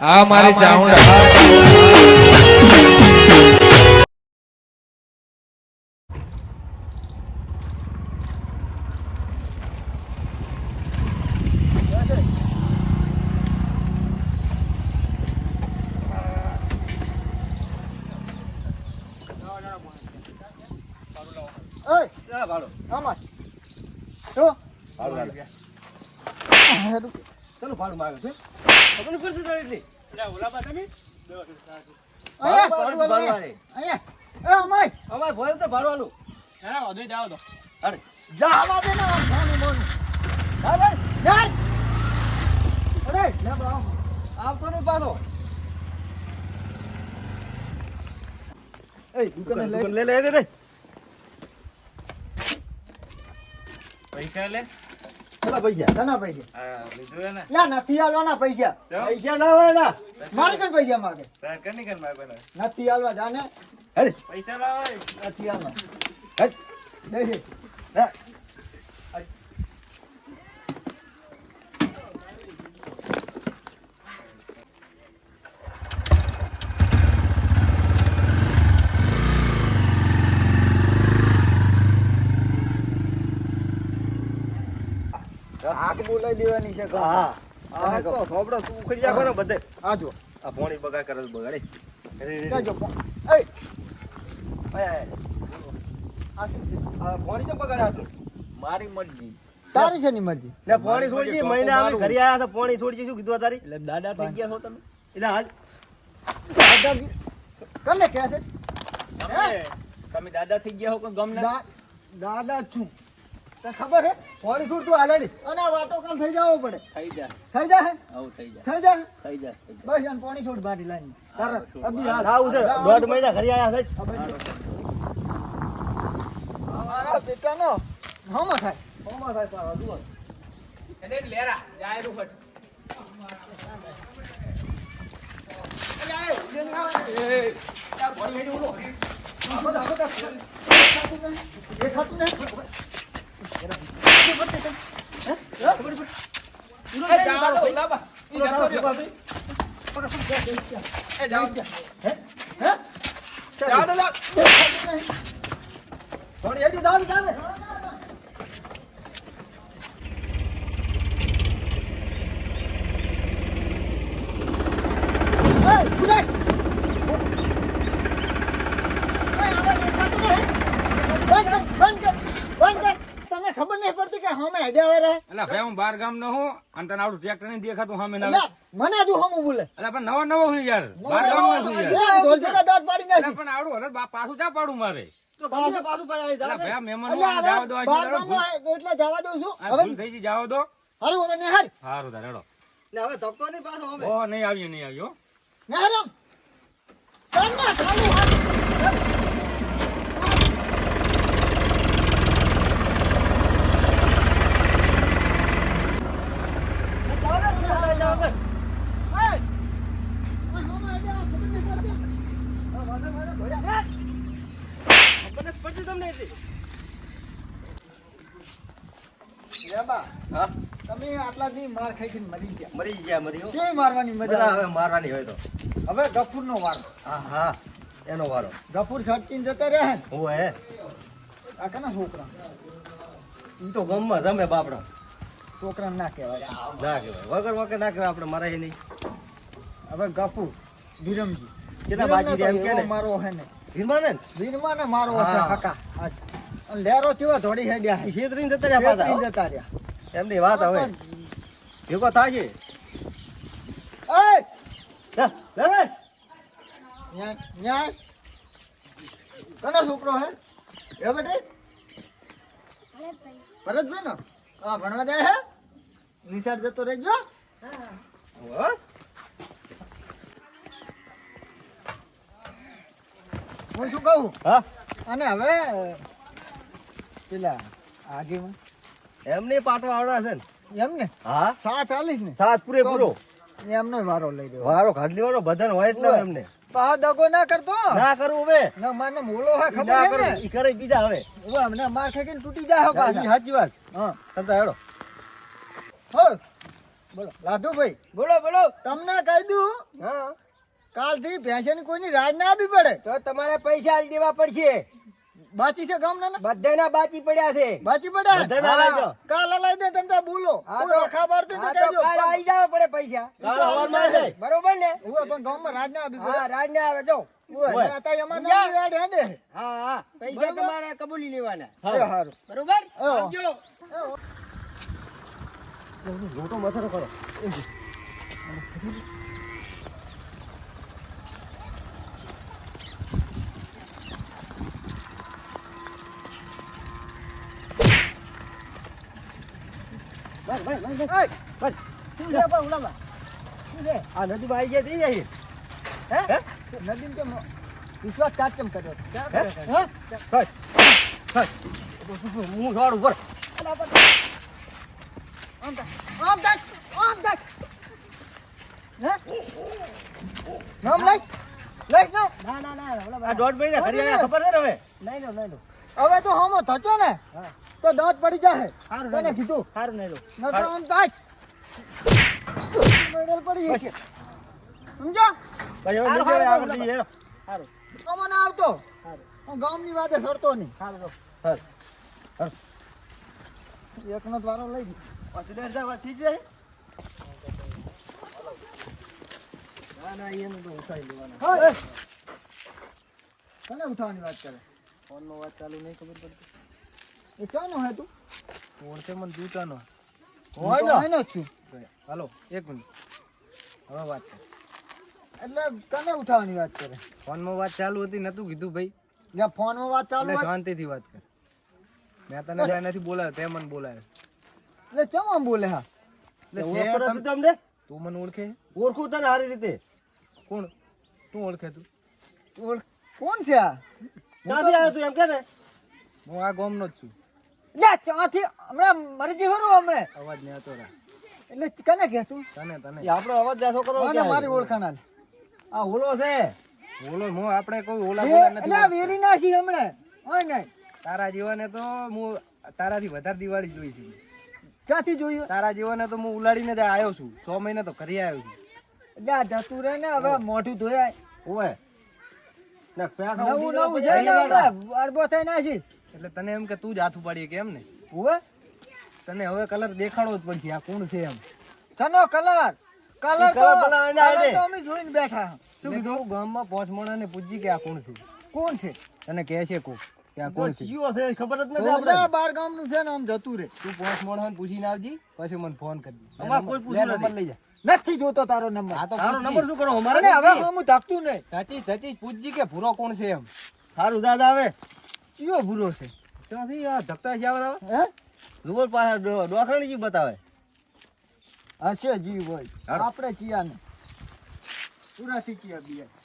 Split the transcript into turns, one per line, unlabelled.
આ મારી ચાઉંડા.
ચલો ભાડું માંગે છે. ખબર નથી તારી એટલી?
અહીંયા,
ભાડું
ભાડું
ભાડું
અહીંયા. અહીંયા. એ અમાય
અમારે ભોય તો અરે,
જાવા દે ને આમ ફોનું બોનું. યાર! અરે, લે બા,
આવતો નહીં પાછો.
એ, દુકાન
લે, લે, લે, લે.
પૈસા લે
કેટલા પૈસા?
ઘણા પૈસા.
ના
હે નથી આલવાના પૈસા.
પૈસા ના હોય ના.
મારે પૈસા માગે?
કની
નથી આલવા જાને.
હેડ,
પૈસા લાવો
નથી આલવા હે?
હા.
આંખ બોલાઈ દેવાની છે
હા. આ તો થોબડો તું ઉખડી જા ખરો બધે.
આ જો
આ પોણી બગા કરે બગાડે. અરે, અરે,
ત્યાં
અરે.
જો એ. આ
આ પોણી કેમ બગાડે આટલું?
મારી મરજી
તારી છે ની મરજી
લે, પોણી છોડજી, મહિને અમે ઘરે આયા તો પોણી છોડજી, શું કીધું તારી?
એટલે દાદા થઈ ગયા છો તમે
એટલે હાલ,
દાદા કને કહે છે
તમે તમે દાદા થઈ ગયા હો કે ગમ
ના દાદા છું તને ખબર હે
પોણી છૂટ તું હાલે
અને આ વાટો કામ થઈ જવો પડે.
થઈ જા
થઈ જાય
આવું થઈ જા
થઈ જાય
થઈ જા થઈ જા
બસ આને પાણી છૂટ બાટી લાઈન. તાર અબી હાલ.
હા ઉધર દોઢ મહિના ઘરે આયા છે.
મારા બેટાનો હમો થાય.
હોમાં થાય પાછા, જુઓ.
લેરા. જાય રૂ ફટ
દેખાતું નહીં
એ ખાતું રહ્યો એ ખાતું
હે
જાવ દો જાવ
પોણી હેઠી જાવ, જાવ ને.
એ સુરાજ એ આવાજ દેખાતું નહીં બંધ કર બંધ કર બંધ કર તમને ખબર નહીં પડતી કે હમે હેડે આવે રહે
એટલે ભાઈ હું બાર ગામ નો હું અને તને આવડું ટ્રેક્ટર નહીં દેખાતું સામે ના
મને હજુ હમ બોલે.
એટલે પણ નવો નવો હું યાર. બાર ગામમાં છું યાર.
ઢોલ ભેગા દાંત પાડી નાખી.
પણ આવડું હવે બા- પાછું ચા પાડું મારે?
તો ગમે પાછું પણ આવી
એટલે
જાવ ને.
ભાઈ આ મહેમાન
એટલે
જાવ દો
હવે
આજે
બાર
તારો ભૂલ-
ગામમાં એટલે જવા દઉં છું
આ
હવે
ભૂલ થઈ ગઈ જાવ દો
હારું હવે નિહાર
સારું તારે હેડો
ને હવે ધક્કો નહીં પાછો અમે.
ઓ નહીં આવ્યો નહીં આવ્યો
નિહાર આમ ચાલ ના ચાલુ હાથ
જાવ ને, જાવ ને, જાવ ને.
એ આ હમે હેડે આવે, ખબર નહીં પડતી
હા, વાંધો, વાંધો, ધોળ્યા. ખબર નથી પડતી તમને એટલી.
લેબા
હા,
તમે આટલા દી માર ખાઈ ગઈ મરી ગયા.
મરી ગયા મરી
કે મારવાની મજા
હવે મારવાની હોય તો.
હવે ગફુર નો વારો.
હા હા એનો વારો.
ગફુર છટકીને જતા રહ્યા ને?
હું હે.
આ કના છોકરા?
ઈ તો ગમમાં જમે બાપડા.
છોકરા ના કહેવાય.
ના કહેવાય. વગર વગર ના કહેવાય આપણે મરાય નહીં.
હવે ગફુર વિરમજી
કેટલા
વિરમને
બાજી એમ કે ને?
મારો હે ને.
ભીમા ને?
વીરમાં ને મારો છે હકા. લેરો ચેવા ધોડી હેડ્યા
છેતરીને જતા રહ્યા પાછા
જતા રહ્યા.
એમની વાત હવે ભેગો
ન્યાય કનો છોકરો હે એ બેટે ભરતભાઈ નો હા ભણવા જાય હે નિશાળ જતો રહેજો
હો?
હું શું કહું
હા
અને હવે પેલા આગેમાં
એમને પાટો આવડા છે
એમ ને
હા.
સાત ચાલીસ ને.
સાત પૂરે પૂરો.
એમનો વારો લઈ રહ્યો.
વારો ખાડલી વાળો બધાને હોય એટલે. એમને.
પા દગો ના કરતો?
ના કરું હવે.
ના મને મોળો હોય ખબર
ના
કરે
ઈ કરે બીજા હવે.
હવે અમને માર ખાઈને તૂટી જાય હો પાછા.
સાચી વાત.
હા.
તમતા હેડો.
હો. બોલો. લાધુભાઈ
બોલો બોલો.
તમને કહી દઉં કાલથી ભેંસની કોઈની રાજ ના આપી પડે.
તો તમારે પૈસા આલી દેવા પડશે.
બાચી છે ગામ ના?
બધાના બાચી પડ્યા છે.
બાચી પડ્યા?
બધાને હલાઈ દો.
કાલ લઈ દે તમે તાર બોલો.
હા
કોઈ
તો-
વખા પાડતું તો કહેજો.
કાલ આવી જાવ પડે પૈસા.
કાલ જાય.
બરોબર ને?
હું પણ ગામમાં રાજ ના આવી
હા રાજ ને આવે જો. પૈસા. તમારે કબૂલી લેવાના. બરોબર? આવજો.
લોટો મથરો કરો
આ નદીમાં આવી જાય થઈ જાય
હે? નદીમ કેમ વિશ્વાસ કાચ કેમ કર્યો?
હે? છોડ ઉપર.
આમ તાક, આમ તાક, આમ. હે? નામ લઈ લઈ નામ
ના ના ના આ દોઢ મહિના ઘરે ખબર છે ને હવે?
તો હમો થતો ને? તો દાંત પડી જાય
સારું,
તને કીધું?
સારું નહીં લો.
ન તો આમ તાક મેડલ પડી જશે સમજો?
ભાઈ હવે
સારું, સારું,
આગળ
સારું.
જઈએ. સારું
આમાં ના આવતો.
સારું.
હું ગામની વાતે સરતો નહીં.
સારું
એકનો દ્વારો વારો લઈ પછી
પાંચ હજાર ઠીક છે ના ના એનું તો ઉઠાઈ લેવાના.
કોને ઉઠાવવાની વાત કરે?
ફોનમાં વાત ચાલુ નહીં ખબર પડતી.
એ ચાનો હે તું?
ઓળખે મને ચાનો
હોય ને છું.
હાલો એક મિનિટ. હવે વાત કર.
એટલે કને ઉઠાવવાની વાત કરે.
ફોનમાં વાત ચાલુ હતી નતું કીધું ભાઈ.
જ્યાં ફોનમાં વાત ચાલુ
એટલે શાંતિથી વાત કર. મેં તને કાંઈ નથી બોલાવ્યો તે મને બોલાવ્યો
એટલે ચમ આમ બોલે હા?
એટલે તમને? તું મને ઓળખે?
ઓળખું તને સારી રીતે.
કોણ? તું ઓળખે તું.
ઓળ- કોણ છે આ?
ક્યાંથી આવ્યો તું એમ કે ને? હું આ ગામનો જ છું.
ત્યાંથી હમણાં મરજી ખરું હમણે.
અવાજ ને હતો
એટલે કને કે તું?
તને તને.
આપણો અવાજ જાસો કરો મારી ઓળખાણ આલે.
આ ઓલો છે. ઓલો હું આપણે કોઈ ઓલા બોલા નથી
એટલે વેરી નાસી હમણે. હોય ને?
તારા જીવાને તો હું તારાથી વધારે દિવાળી જોઈ છે.
ક્યાંથી જોયું?
તારા જીવાને તો હું ઉલાડીને જ આવ્યો છું. છ મહિના તો ઘરે આવ્યો છું.
એટલે આ જતું રહે ને હવે મોઢું ધોયા.
ઓવે.
નવું નવું છે ને અડબો થઈ ના નાસી
એટલે તને એમ કે તું જ હાથ ઉપાડીએ કે એમ ને?
હોવે
તને હવે કલર દેખાડવો જ પડશે આ કોણ છે એમ?
તનો કલર કલર તો અમે જોઈને બેઠા
શું કીધું? ગામમાં પાંચ ને પૂછી કે આ કોણ છે?
કોણ છે?
તને કહે છે કોક કે આ કોણ છે?
ખબર જ નથી બાર ગામનું છે ને આમ જતું રે.
તું પાંચ ને પૂછીને આવજી પછી મને ફોન કરજે
અમારે કોઈ
નંબર લઈ જા.
નથી જોતો તારો નંબર.
આ તો પૂછજી.
શું કરો? અમારે હવે હું નહીં.
પૂછજી કે ભૂરો કોણ છે એમ?
સારું દાદા આવે. કયો ભૂરો છે?
ત્યાંથી આ ધક્કા જાવરા
હે?
રૂબલ પાસે ડોખણી જી બતાવે.
હશે જીવ હોય. આપણે ચિયા ને પૂરાથી ચિયા બિયા